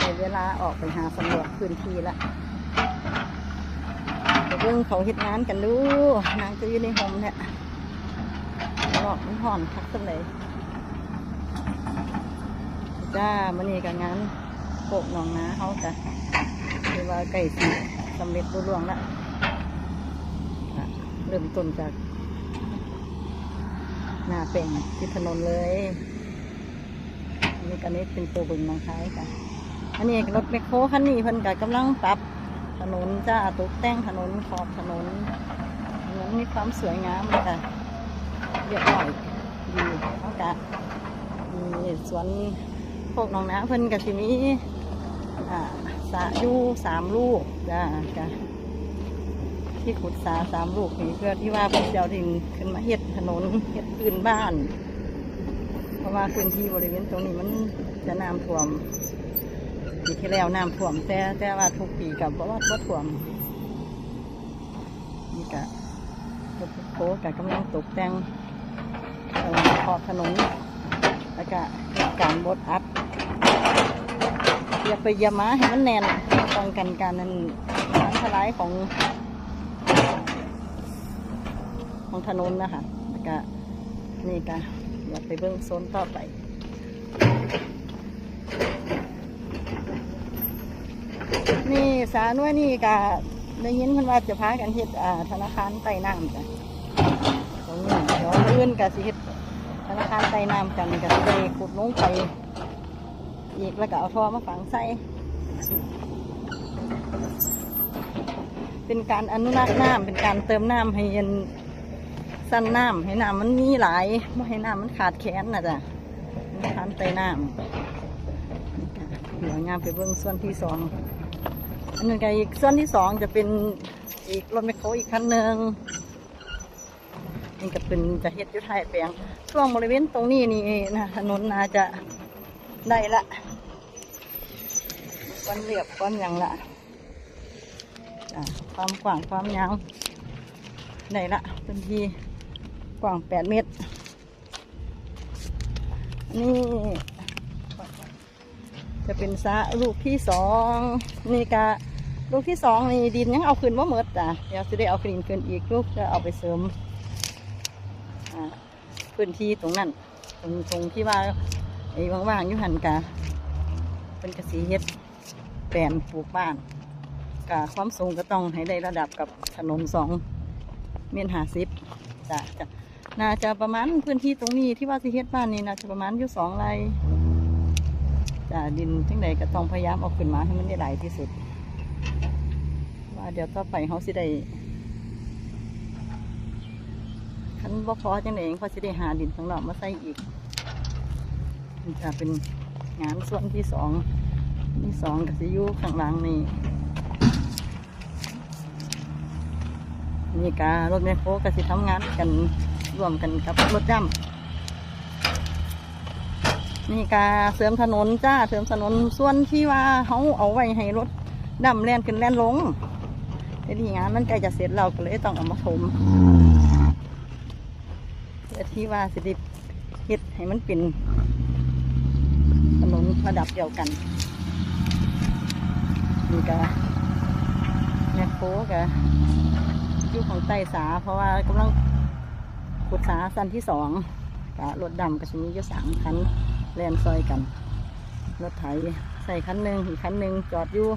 ในเวลาออกไปหาสำรวจพื้นที่ละเรื่องเขาเฮ็ดงานกันดูนางจะอยู่ในห้องเนี่ยหลอกมันห่อนคักสักเลยจ้ามันนี่กับงานโปกหนองนาเขาจ้ะคือว่าไก่สีสำเร็จรุ่ล่วงละเริ่มต้นจากหน้าเป่งที่ถนนเลยนนี้กันนี้เป็นตัวบึงน้องท้ายค่ะ อันนี้รถแมคโครคันนี้เพิ่นก็กำลังปรับถนนจ้าตกแต่งถนนขอบถนนถนนมีความสวยงามเลยค่ะเรียบร้อยดีเขากะมีสวนพวกน้องน้ำเพิ่นกับสิมีอ่าสะอยู่สามลูกจ้าจ้าที่ขุดสาสามลูกนี่เพื่อที่ว่าเพิ่นจะเอาดินขึ้นมาเฮ็ดถนนเฮ็ดพื้นบ้าน เพราะว่าพื้นที่บริเวณตรงนี้มันจะน้ำท่วม ที่แล้วน้ำท่วมแต่แต่ว่าทุกปีกับเพราว่าท่วมนี่กะโค้กะกำลังตกแต่งขอบถนนแล้วก็การบดอัดอย่าไปยามาให้มันแน่นป้องกันการนั้นพังทลายของ ของถนนนะคะแล้วก็นี่ก็เดี๋ยวไปเบื้องโซนต่อไป นี่สาหน่วยนี่ก็ได้ยินเพิ่นว่าจะพากันเฮ็ดอ่าธนาคารใต้น้ำจ้ะตรงนี้เดี๋ยวอื่นก็สิเฮ็ดธนาคารใต้น้ำกันก็สิได้ขุดลงไปอีกแล้วก็เอาท่อมาฝังใส่เป็นการอนุรักษ์น้ำเป็นการเติมน้ำให้เย็นสั้นน้ำให้น้ำมันมีหลายไม่ให้น้ำมันขาดแคลนนะจ๊ะทานไตน้ำเดี๋ยวงามไปเบื้องส่วนที่สอง อันนึงก็อีกส่วนที่สองจะเป็นอีกรถแมคโครอีกคันหนึ่งนี่ก็เป็นจะเฮ็ดยุทธายแปลงช่วงบริเวณตรงนี้นี่นะถนนน่าจะได้ละวันเรียบวันยังละอะความกว้างความยาวได้ละพื้นที่กว้างแปดเมตรนี่ จะเป็นสะลูกที่สองนี่กะลูกที่สองนี่ดินยังเอาขึ้นว่าเมดจ้ะเดี๋ยวจะได้เอาขึ้นขึ้นอีกลูกจะเอาไปเสริมพื้นที่ตรงนั้นตรงตรงที่ว่าไอ้ว่างๆอยู่หันกะเป็นกระสีเฮ็ดแปลนปลูกบ้านกะความสูงก็ต้องให้ได้ระดับกับถนนสองเมตรห้าสิบจ้ะจ้ะน่าจะประมาณพื้นที่ตรงนี้ที่ว่าสิเฮ็ดบ้านนี่น่าจะประมาณอยู่สองไร่ ดินทั้งใดก็ต้องพยายามเอาขึ้นมาให้มันได้หลายที่สุด ว่าเดี๋ยวต่อไปเขาสิได้คันบ่พอจังไดเองเขาสิได้หาดินข้างนอกมาใส่อีกนี่จะเป็นงานส่วนที่สองที่สองก็สิยู่ข้างหลังนี่นี่การถแมคโครก็สิทำงานกันร่วมกันกับรถจ้ำ นี่กาเสริมถนนจ้าเสริมถนนส่วนที่ว่าเขาเอาไว้ให้รถดำแล่นขึ้นแล่นลงแต่ที่งานมันใกล้จะเสร็จเราก็เลยต้องเอามาถมเพื่อที่ว่าสิดิเฮ็ดให้มันเป็นถนนระดับเดียวกันนี่กาแมคโครกาอยู่ของไต้สา เพราะว่ากำลังขุดสาสั้นที่สองกะรถดำกับชมีอยู่สามคัน แล่นซอยกัน รถไถใส่คันหนึ่งอีกคันหนึ่งจอดอยู่